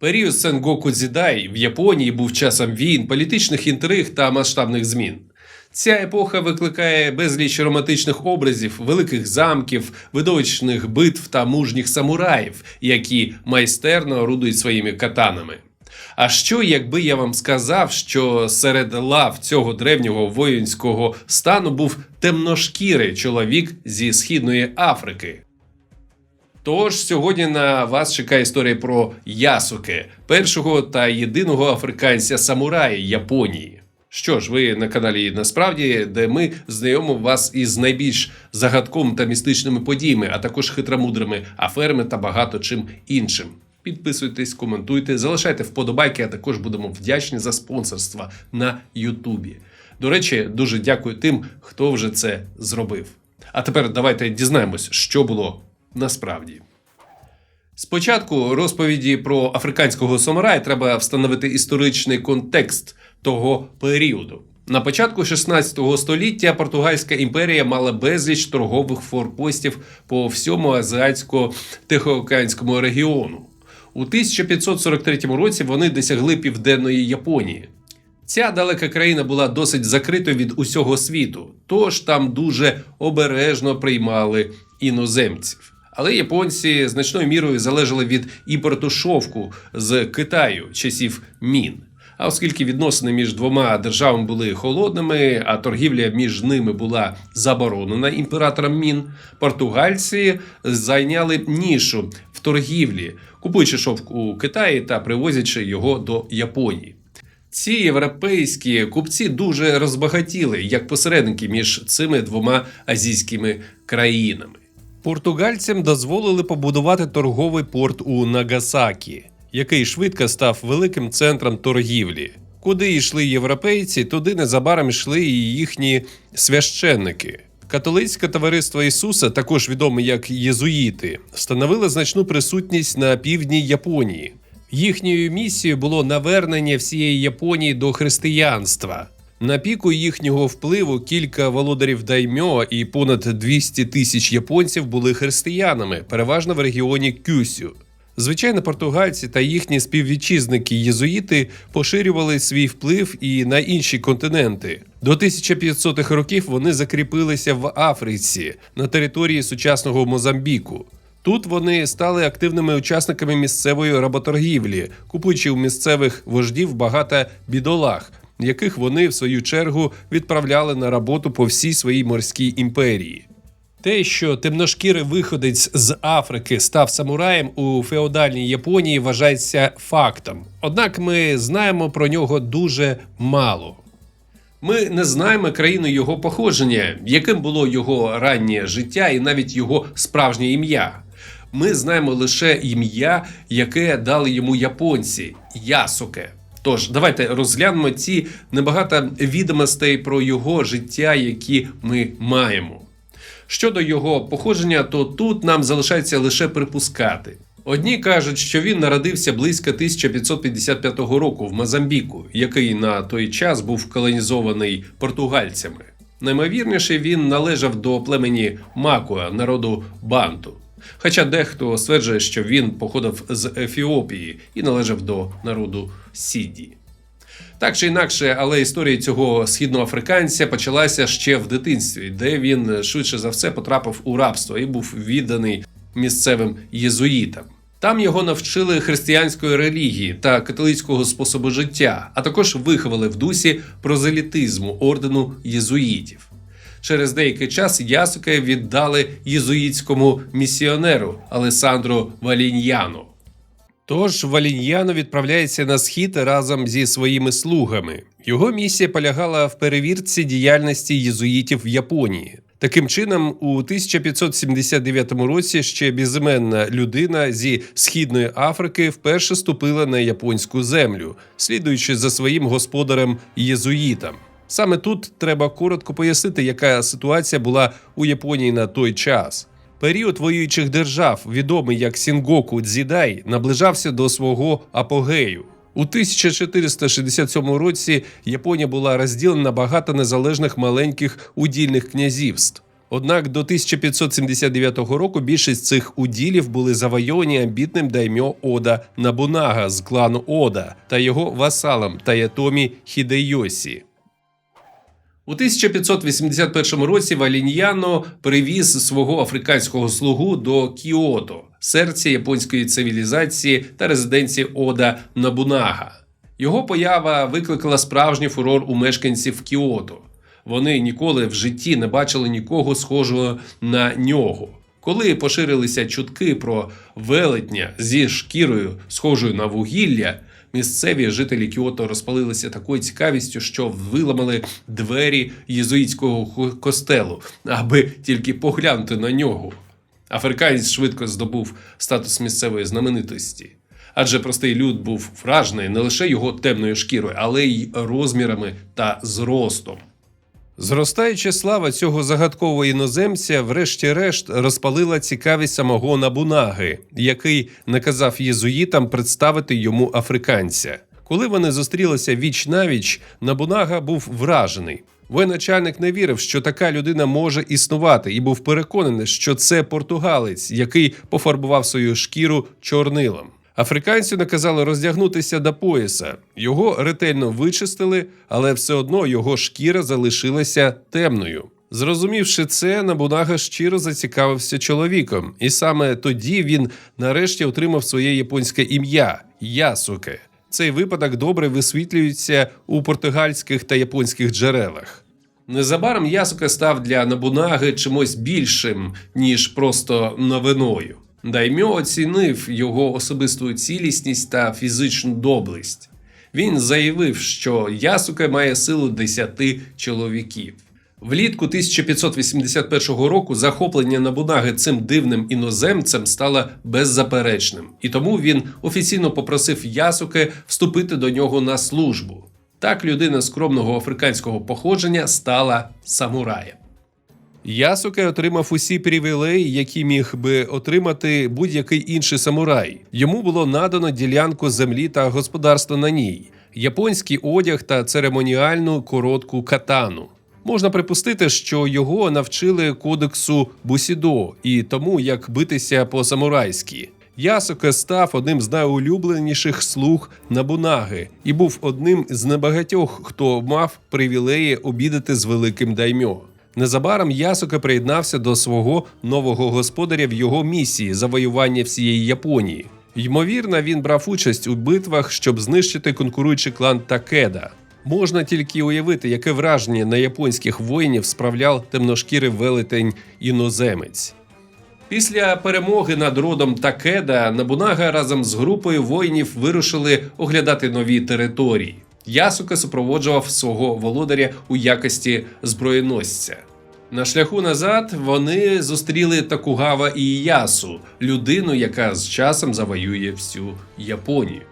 Період Сенгоку Дзідай в Японії був часом війн, політичних інтриг та масштабних змін. Ця епоха викликає безліч романтичних образів, великих замків, видовищних битв та мужніх самураїв, які майстерно орудують своїми катанами. А що, якби я вам сказав, що серед лав цього древнього воїнського стану був темношкірий чоловік зі східної Африки? Тож сьогодні на вас чекає історія про Ясуке, першого та єдиного африканця самурая Японії. Що ж, ви на каналі насправді, де ми знайомимо вас із найбільш загадковими та містичними подіями, а також хитромудрими аферами та багато чим іншим. Підписуйтесь, коментуйте, залишайте вподобайки, а також будемо вдячні за спонсорство на Ютубі. До речі, дуже дякую тим, хто вже це зробив. А тепер давайте дізнаємось, що було насправді. Спочатку розповіді про африканського самурая треба встановити історичний контекст того періоду. На початку 16 століття Португальська імперія мала безліч торгових форпостів по всьому азіатсько-тихоокеанському регіону. У 1543 році вони досягли південної Японії. Ця далека країна була досить закритою від усього світу, тож там дуже обережно приймали іноземців. Але японці значною мірою залежали від імпорту шовку з Китаю часів мін. А оскільки відносини між двома державами були холодними, а торгівля між ними була заборонена імператором мін, португальці зайняли нішу в торгівлі, купуючи шовк у Китаї та привозячи його до Японії. Ці європейські купці дуже розбагатіли як посередники між цими двома азійськими країнами. Португальцям дозволили побудувати торговий порт у Нагасакі, який швидко став великим центром торгівлі. Куди йшли європейці, туди незабаром йшли і їхні священники. Католицьке товариство Ісуса, також відоме як єзуїти, становило значну присутність на півдні Японії. Їхньою місією було навернення всієї Японії до християнства. На піку їхнього впливу кілька володарів даймьо і понад 200 тисяч японців були християнами, переважно в регіоні Кюсю. Звичайно, португальці та їхні співвітчизники єзуїти поширювали свій вплив і на інші континенти. До 1500-х років вони закріпилися в Африці на території сучасного Мозамбіку. Тут вони стали активними учасниками місцевої работоргівлі, купуючи у місцевих вождів багато бідолах, яких вони в свою чергу відправляли на роботу по всій своїй морській імперії. Те, що темношкірий виходець з Африки став самураєм у феодальній Японії, вважається фактом. Однак ми знаємо про нього дуже мало. Ми не знаємо країну його походження, яким було його раннє життя і навіть його справжнє ім'я. Ми знаємо лише ім'я, яке дали йому японці Ясуке. Тож давайте розглянемо ці небагато відомостей про його життя, які ми маємо. Щодо його походження, то тут нам залишається лише припускати. Одні кажуть, що він народився близько 1555 року в Мозамбіку, який на той час був колонізований португальцями. Наймовірніше, він належав до племені Макуа, народу Банту. Хоча дехто стверджує, що він походив з Ефіопії і належав до народу Сіді. Так чи інакше, але історія цього східноафриканця почалася ще в дитинстві, де він швидше за все потрапив у рабство і був відданий місцевим єзуїтам. Там його навчили християнської релігії та католицького способу життя, а також виховали в дусі прозелітизму ордену єзуїтів. Через деякий час Ясуке віддали єзуїтському місіонеру Алесандро Валіньяно. Тож Валіньяно відправляється на схід разом зі своїми слугами. Його місія полягала в перевірці діяльності єзуїтів в Японії. Таким чином, у 1579 році ще безіменна людина зі східної Африки вперше ступила на японську землю, слідуючи за своїм господарем єзуїтам. Саме тут треба коротко пояснити, яка ситуація була у Японії на той час. Період воюючих держав, відомий як Сінгоку Дзідай, наближався до свого апогею. У 1467 році Японія була розділена на багато незалежних маленьких удільних князівств. Однак до 1579 року більшість цих уділів були завойовані амбітним даймьо Ода Набунага з клану Ода та його васалом Таятомі Хідейосі. У 1581 році Валіньяно привіз свого африканського слугу до Кіото, серця японської цивілізації та резиденції Ода Набунага. Його поява викликала справжній фурор у мешканців Кіото. Вони ніколи в житті не бачили нікого схожого на нього. Коли поширилися чутки про велетня зі шкірою, схожою на вугілля, місцеві жителі Кіото розпалилися такою цікавістю, що виламали двері єзуїтського костелу, аби тільки поглянути на нього. Африканець швидко здобув статус місцевої знаменитості. Адже простий люд був вражений не лише його темною шкірою, але й розмірами та зростом. Зростаюча слава цього загадкового іноземця, врешті-решт, розпалила цікавість самого Набунаги, який наказав єзуїтам представити йому африканця. Коли вони зустрілися віч навіч, Набунага був вражений. Воєначальник не вірив, що така людина може існувати, і був переконаний, що це португалець, який пофарбував свою шкіру чорнилом. Африканцю наказали роздягнутися до пояса. Його ретельно вичистили, але все одно його шкіра залишилася темною. Зрозумівши це, Набунага щиро зацікавився чоловіком, і саме тоді він нарешті отримав своє японське ім'я Ясуке. Цей випадок добре висвітлюється у португальських та японських джерелах. Незабаром Ясуке став для Набунаги чимось більшим, ніж просто новиною. Даймьо оцінив його особисту цілісність та фізичну доблесть. Він заявив, що Ясуке має силу десяти чоловіків. Влітку 1581 року захоплення Набунаги цим дивним іноземцем стало беззаперечним, і тому він офіційно попросив Ясуке вступити до нього на службу. Так людина скромного африканського походження стала самураєм. Ясуке отримав усі привілеї, які міг би отримати будь-який інший самурай. Йому було надано ділянку землі та господарство на ній, японський одяг та церемоніальну коротку катану. Можна припустити, що його навчили кодексу Бусідо і тому, як битися по-самурайськи. Ясуке став одним з найулюбленіших слуг Набунаги і був одним з небагатьох, хто мав привілеї обідати з великим даймьо. Незабаром Ясуке приєднався до свого нового господаря в його місії завоювання всієї Японії. Ймовірно, він брав участь у битвах, щоб знищити конкуруючий клан Такеда. Можна тільки уявити, яке враження на японських воїнів справляв темношкірий велетень іноземець. Після перемоги над родом Такеда Набунага разом з групою воїнів вирушили оглядати нові території. Ясука супроводжував свого володаря у якості зброєносця. На шляху назад вони зустріли Такугава Іясу, людину, яка з часом завоює всю Японію.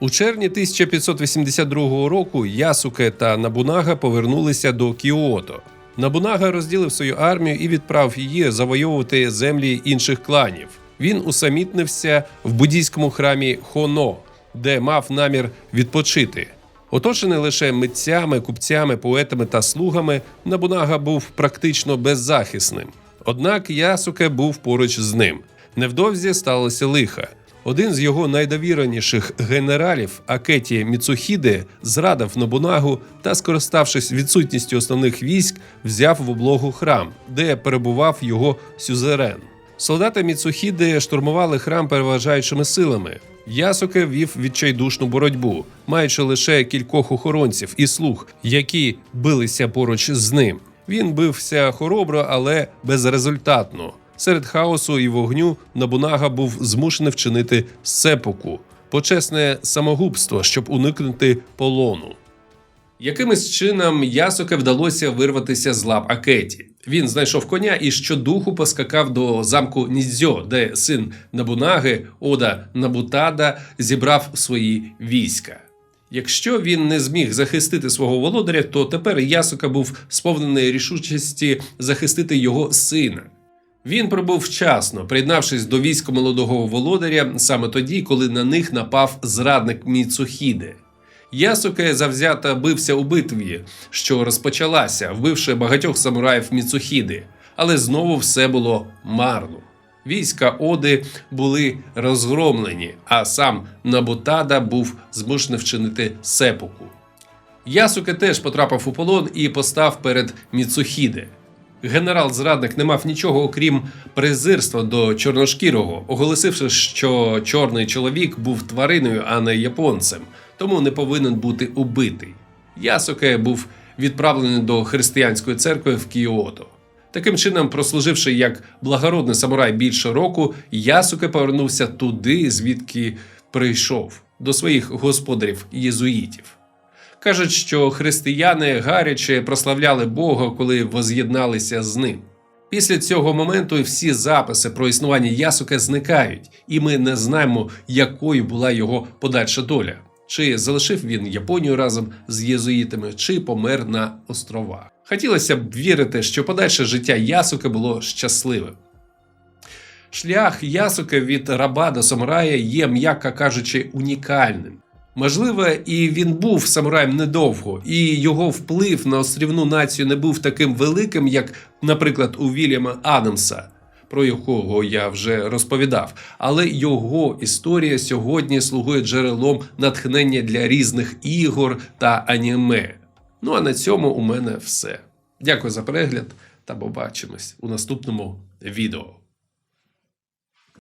У червні 1582 року Ясуке та Набунага повернулися до Кіото. Набунага розділив свою армію і відправив її завойовувати землі інших кланів. Він усамітнився в буддійському храмі Хоно, де мав намір відпочити. Оточений лише митцями, купцями, поетами та слугами, Набунага був практично беззахисним. Однак Ясуке був поруч з ним. Невдовзі сталося лиха. Один з його найдовіреніших генералів Акеті Міцухіде зрадив Нобунагу та, скориставшись відсутністю основних військ, взяв в облогу храм, де перебував його сюзерен. Солдати Міцухіде штурмували храм переважаючими силами. Ясуке вів відчайдушну боротьбу, маючи лише кількох охоронців і слуг, які билися поруч з ним. Він бився хоробро, але безрезультатно. Серед хаосу і вогню Набунага був змушений вчинити сепоку почесне самогубство, щоб уникнути полону. Якимось чином Ясуке вдалося вирватися з лап Акеті. Він знайшов коня і щодуху поскакав до замку Нідзьо, де син Набунаги Ода Набутада зібрав свої війська. Якщо він не зміг захистити свого володаря, то тепер Ясука був сповнений рішучості захистити його сина. Він прибув вчасно, приєднавшись до війська молодого володаря саме тоді, коли на них напав зрадник Міцухіде. Ясуке завзято бився у битві, що розпочалася, вбивши багатьох самураїв Міцухіди. Але знову все було марно. Війська Оди були розгромлені, а сам Набутада був змушений вчинити сепуку. Ясуке теж потрапив у полон і постав перед Міцухіде. Генерал-зрадник не мав нічого окрім презирства до чорношкірого, оголосивши, що чорний чоловік був твариною, а не японцем, тому не повинен бути убитий. Ясуке був відправлений до християнської церкви в Кіото. Таким чином, прослуживши як благородний самурай більше року, Ясуке повернувся туди, звідки прийшов, до своїх господарів єзуїтів. Кажуть, що християни гаряче прославляли Бога, коли воз'єдналися з ним. Після цього моменту всі записи про існування Ясуке зникають, і ми не знаємо, якою була його подальша доля. Чи залишив він Японію разом з єзуїтами, чи помер на островах. Хотілося б вірити, що подальше життя Ясуке було щасливим. Шлях Ясуке від раба до самурая є, м'яко кажучи, унікальним. Можливо, і він був самураєм недовго, і його вплив на острівну націю не був таким великим, як, наприклад, у Вільяма Адамса, про якого я вже розповідав. Але його історія сьогодні слугує джерелом натхнення для різних ігор та аніме. Ну а на цьому у мене все. Дякую за перегляд та побачимось у наступному відео.